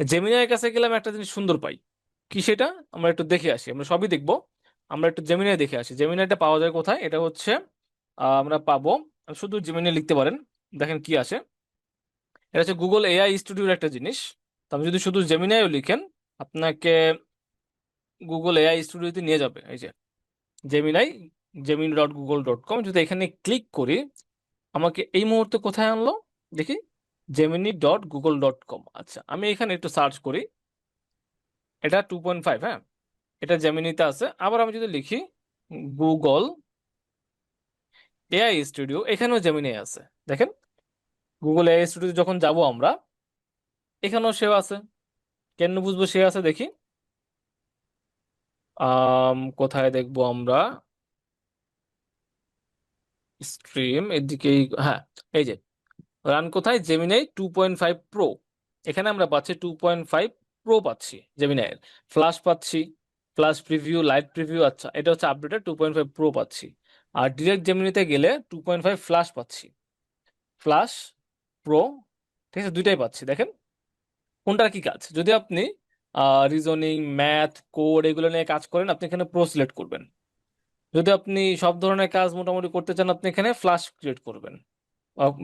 জেমিনাইয়ের কাছে গেলে আমি একটা জিনিস সুন্দর পাই। কি সেটা? আমরা একটু দেখে আসি। আমরা সবই দেখব। আমরা একটু জেমিনাই দেখে আসি। জেমিনাইটা পাওয়া যায় কোথায়? এটা হচ্ছে আমরা পাবো, শুধু জেমিনাই লিখতে পারেন। দেখেন কি আসে এটা হচ্ছে গুগল এআই স্টুডিওর একটা জিনিস। তো আপনি যদি শুধু জেমিনাইও লিখেন, আপনাকে গুগল এআই স্টুডিওতে নিয়ে যাবে। এই যে Gemini Gemini dot Google dot com যদি এখানে ক্লিক করি, আমাকে এই মুহূর্তে কোথায় আনলো? দেখি। Gemini dot Google dot com আচ্ছা আমি এখানে একটু সার্চ করি। এটা টু পয়েন্ট ফাইভ হ্যাঁ? এটা জেমিনিতে আছে। আবার আমি যদি লিখি গুগল এআই স্টুডিও এখানেও জেমিনি আছে। দেখেন গুগল এআই স্টুডিও যখন যাব আমরা, এখানেও সেও আছে। কেন বুঝব সে আছে দেখি। কোথায় দেখব আমরা? স্ট্রিম এদিকেই হ্যাঁ এই যে রান কোথায়? Gemini two point five pro এখানে আমরা পাচ্ছি টু পয়েন্ট ফাইভ প্রো পাচ্ছি জেমিনাইয়ের ফ্লাশ পাচ্ছি ফ্লাশ প্রিভিউ লাইট প্রিভিউ আচ্ছা এটা হচ্ছে updated two point five pro পাচ্ছি। আর ডিরেক্ট জেমিনিতে গেলে টু পয়েন্ট ফাইভ ফ্লাশ পাচ্ছি। ফ্লাশ প্রো ঠিক আছে, দুইটাই পাচ্ছি, দেখেন। কোনটার কি কাজ? যদি আপনি রিজনিং ম্যাথ কোড এগুলো নিয়ে কাজ করেন, আপনি এখানে প্রো সিলেক্ট করবেন। যদি আপনি সব ধরনের কাজ মোটামুটি করতে চান, আপনি এখানে ফ্লাশ ক্রিয়েট করবেন।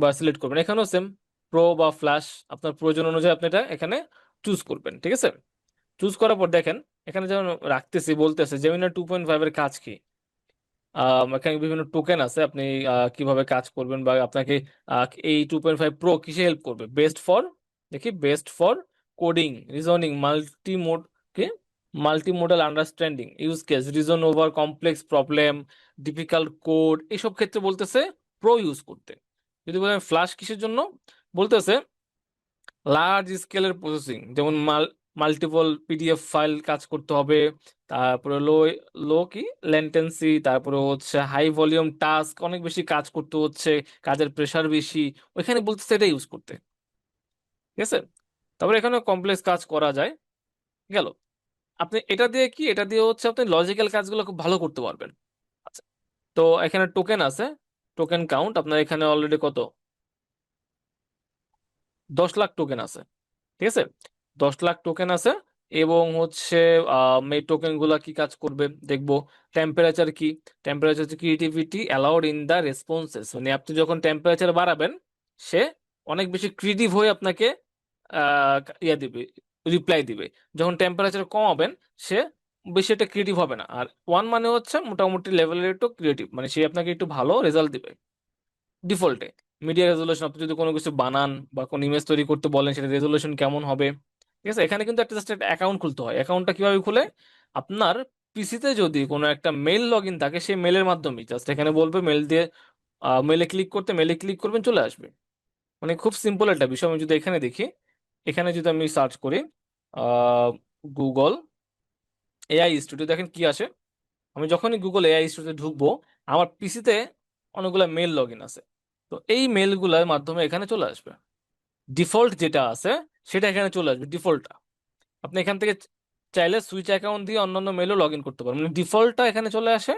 বা সিলেক্ট করবেন। এখানেও সেম প্রো বা ফ্ল্যাশ আপনার প্রয়োজন অনুযায়ী আপনি এটা এখানে চুজ করবেন, ঠিক আছে? চুজ করার পর দেখেন, এখানে যেমন রাখতেছি, বলতেছে জেমিনা টু পয়েন্ট ফাইভের কাজ কি? এখানে বিভিন্ন টোকেন আছে, আপনি কীভাবে কাজ করবেন বা আপনাকে এই টু পয়েন্ট ফাইভ প্রো কিসে হেল্প করবে? বেস্ট ফর দেখি best for coding reasoning multi mode কি? Multi modal understanding use case reason over complex problem difficult code এইসব ক্ষেত্রে বলতেছে প্রো ইউজ করতে। যদি বলেন ফ্ল্যাশ কিসের জন্য? বলতেছে লার্জ স্কেলের প্রসেসিং যেমন মাল মাল্টিপল পিডিএফ ফাইল কাজ করতে হবে, তারপরে লো লো কি? ল্যান্টেন্সি তারপরে হচ্ছে হাই ভলিউম টাস্ক অনেক বেশি কাজ করতে হচ্ছে, কাজের প্রেশার বেশি, ওইখানে বলতেছে এটা ইউজ করতে। ঠিক আছে? তারপরে এখানে কমপ্লেক্স কাজ করা যায়, গেল। আপনি এটা দিয়ে কি? এটা দিয়ে হচ্ছে আপনি লজিক্যাল কাজগুলো খুব ভালো করতে পারবেন। আচ্ছা তো এখানে টোকেন আছে টোকেন কাউন্ট আপনার এখানে অলরেডি কত? দশ লাখ টোকেন আছে, ঠিক আছে? দশ লাখ টোকেন আছে এবং হচ্ছে এই টোকেনগুলা কি কাজ করবে? দেখব টেম্পারেচার কি? টেম্পারেচার হচ্ছে creativity allowed in the responses মানে আপনি যখন টেম্পারেচার বাড়াবেন, সে অনেক বেশি ক্রিয়েটিভ হয়ে আপনাকে ইয়ে দিবে রিপ্লাই দিবে। যখন টেম্পারেচার কমাবেন, সে বেশি একটা ক্রিয়েটিভ হবে না। আর ওয়ান মানে হচ্ছে মোটামুটি লেভেলের একটু ক্রিয়েটিভ মানে সে আপনাকে একটু ভালো রেজাল্ট দিবে। ডিফল্টে মিডিয়া রেজলিউশন আপনি যদি কোনো কিছু বানান বা কোনো ইমেজ তৈরি করতে বলেন, সেটা রেজলিউশন কেমন হবে? ঠিক আছে? এখানে কিন্তু একটা জাস্ট একটা অ্যাকাউন্ট খুলতে হয়। অ্যাকাউন্টটা কীভাবে খুলে? আপনার পিসিতে যদি কোনো একটা মেল লগ ইন থাকে, সেই মেলের মাধ্যমে জাস্ট এখানে বলবে মেল দিয়ে মেলে ক্লিক করতে মেলে ক্লিক করবেন, চলে আসবে। মানে খুব সিম্পল একটা বিষয়। আমি যদি এখানে দেখি, এখানে যদি আমি সার্চ করি গুগল এআই স্টুডিও দেখেন কি আসে আমি যখনই গুগল এআই স্টুডিওতে ঢুকবো, আমার পিসিতে অনেকগুলো মেল লগ ইন আছে। তো এই মেলগুলোর মাধ্যমে এখানে চলে আসবে। ডিফল্ট যেটা আছে, সেটা এখানে চলে আসবে ডিফল্টটা আপনি এখান থেকে চাইলে সুইচ অ্যাকাউন্ট দিয়ে অন্যান্য মেলও লগ ইন করতে পারেন। মানে ডিফল্টটা এখানে চলে আসে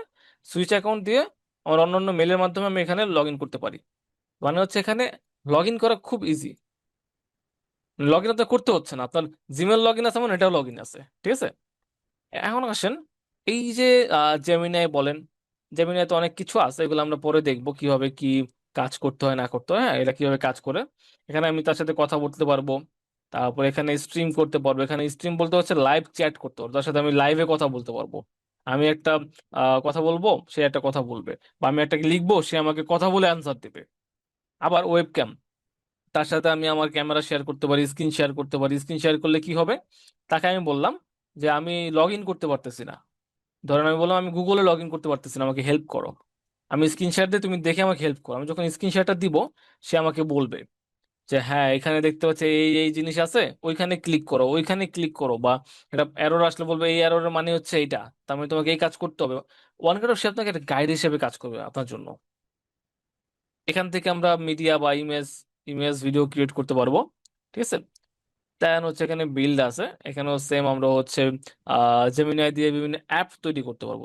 সুইচ অ্যাকাউন্ট দিয়ে আমার অন্যান্য মেলের মাধ্যমে আমি এখানে লগ ইন করতে পারি। মানে হচ্ছে এখানে লগ ইন করা খুব ইজি লগ ইন আপনার করতে হচ্ছে না। আপনার জিমেল লগ ইন আছে মানে এটাও লগ ইন আছে। ঠিক আছে? এখন আসেন, এই যে জেমিনাই বলেন জেমিনাই তো অনেক কিছু আছে, এগুলো আমরা পরে দেখব কীভাবে কি কাজ করতে হয়, না করতে হয় হ্যাঁ এটা কীভাবে কাজ করে। এখানে আমি তার সাথে কথা বলতে পারব, তারপর এখানে স্ট্রিম করতে পারব, এখানে স্ট্রিম বলতে হচ্ছে লাইভ চ্যাট করতে পারব, তার সাথে আমি লাইভে কথা বলতে পারব। আমি একটা কথা বলব, সে একটা কথা বলবে, বা আমি একটা লিখব, সে আমাকে কথা বলে অ্যান্সার দেবে। আবার ওয়েবক্যাম তার সাথে আমি আমার ক্যামেরা শেয়ার করতে পারি স্ক্রিন শেয়ার করতে পারি স্ক্রিন শেয়ার করলে কি হবে? তাকে আমি বললাম যে আমি লগ ইন করতে পারতেছি না। ধরেন আমি বললাম, আমি গুগলে লগ ইন করতে পারতেছি না, আমাকে হেল্প করো। আমি স্ক্রিন শেয়ার দিয়ে তুমি দেখে আমাকে হেল্প করো। আমি যখন স্ক্রিন শেয়ারটা দিব, সে আমাকে বলবে যে হ্যাঁ এখানে দেখতে পাচ্ছি এই এই জিনিস আছে, ওইখানে ক্লিক করো, ওইখানে ক্লিক করো। বা এটা এরর আসলে বলবে, এই এররের মানে হচ্ছে এইটা তার মানে তোমাকে এই কাজ করতে হবে। ওয়ান অফ সে আপনাকে একটা গাইড হিসেবে কাজ করবে আপনার জন্য। এখান থেকে আমরা মিডিয়া বা ইমেজ ইমেজ ভিডিও ক্রিয়েট করতে পারব, ঠিক আছে? দেন হচ্ছে এখানে বিল্ড আছে। এখানেও সেম আমরা হচ্ছে, আহ জেমিনাই দিয়ে বিভিন্ন অ্যাপ তৈরি করতে পারব।